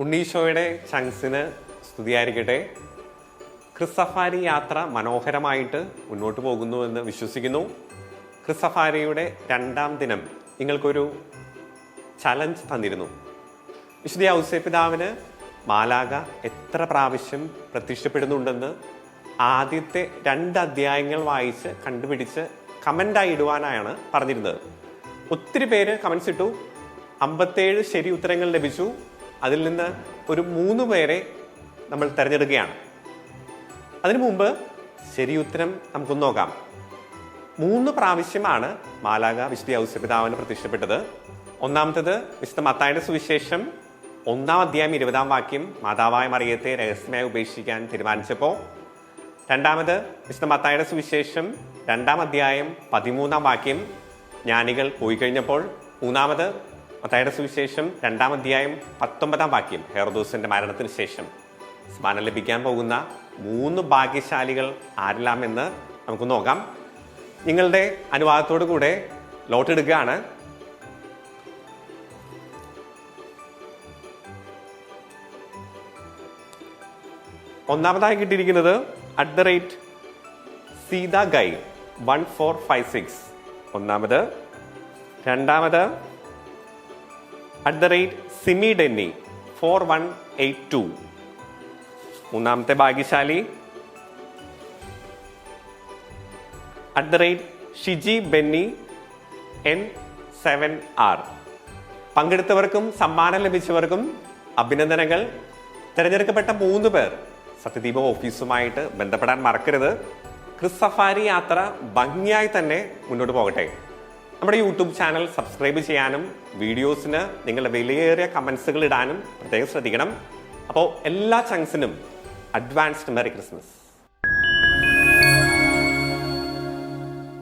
ഉണ്ണീഷോയുടെ ചങ്സിന് സ്തുതിയായിരിക്കട്ടെ. ക്രിസ്സഫാരി യാത്ര മനോഹരമായിട്ട് മുന്നോട്ട് പോകുന്നു എന്ന് വിശ്വസിക്കുന്നു. ക്രിസ്സഫാരിയുടെ രണ്ടാം ദിനം നിങ്ങൾക്കൊരു ചലഞ്ച് തന്നിരുന്നു. വിശുദ്ധ ഔസേപിതാവിന് മാലാക എത്ര പ്രാവശ്യം പ്രത്യക്ഷപ്പെടുന്നുണ്ടെന്ന് ആദ്യത്തെ രണ്ട് അധ്യായങ്ങൾ വായിച്ച് കണ്ടുപിടിച്ച് കമന്റായി ഇടുവാനായാണ് പറഞ്ഞിരുന്നത്. ഒത്തിരി പേര് കമൻസ് ഇട്ടു. അമ്പത്തേഴ് ശരി ഉത്തരങ്ങൾ ലഭിച്ചു. അതിൽ നിന്ന് ഒരു മൂന്ന് പേരെ നമ്മൾ തിരഞ്ഞെടുക്കുകയാണ്. അതിനു മുമ്പ് ശരി ഉത്തരം നമുക്കൊന്ന് നോക്കാം. മൂന്ന് പ്രാവശ്യമാണ് മാലാക വിശുദ്ധ ഔസ്യപിതാവിന് പ്രത്യക്ഷപ്പെട്ടത് ഒന്നാമത്തത് വിശുദ്ധ മത്തായുടെ സുവിശേഷം ഒന്നാം അധ്യായം ഇരുപതാം വാക്യം മാതാവായ മറിയത്തെ രഹസ്യമായി ഉപേക്ഷിക്കാൻ തീരുമാനിച്ചപ്പോൾ രണ്ടാമത് വിശുദ്ധ മത്തായുടെ സുവിശേഷം രണ്ടാം അധ്യായം പതിമൂന്നാം വാക്യം ജ്ഞാനികൾ പോയി കഴിഞ്ഞപ്പോൾ മൂന്നാമത് മത്തായുടെ സുവിശേഷം രണ്ടാം അധ്യായം പത്തൊമ്പതാം വാക്യം. ഹെറോദോസിന്റെ മരണത്തിന് ശേഷം സ്മരണം ലഭിക്കാൻ പോകുന്ന മൂന്ന് ഭാഗ്യശാലികൾ ആരെല്ലാമെന്ന് നമുക്ക് നോക്കാം. നിങ്ങളുടെ അനുവാദത്തോടു കൂടെ ലോട്ട് എടുക്കുകയാണ്. ഒന്നാമതായി കിട്ടിയിരിക്കുന്നത് at the rate Seetha guy one four five six. ഒന്നാമത്. രണ്ടാമത് at the rate Simi Denny four one eight two മൂന്നാമത്തെ ഭാഗ്യശാലി. At the rate Shiji Benny N seven R പങ്കെടുത്തവർക്കും സമ്മാനം ലഭിച്ചവർക്കും അഭിനന്ദനങ്ങൾ. തിരഞ്ഞെടുക്കപ്പെട്ട മൂന്ന് പേർ സത്യദീപ ഓഫീസുമായിട്ട് ബന്ധപ്പെടാൻ മറക്കരുത്. ക്രിസ് സഫാരി യാത്ര ഭംഗിയായി തന്നെ മുന്നോട്ട് പോകട്ടെ. നമ്മുടെ യൂട്യൂബ് ചാനൽ സബ്സ്ക്രൈബ് ചെയ്യാനും വീഡിയോസിന് നിങ്ങളുടെ വിലയേറിയ കമൻസുകൾ ഇടാനും പ്രത്യേകം ശ്രദ്ധിക്കണം. അപ്പോൾ എല്ലാ ചങ്സിനും അഡ്വാൻസ്ഡ് മെറി ക്രിസ്മസ്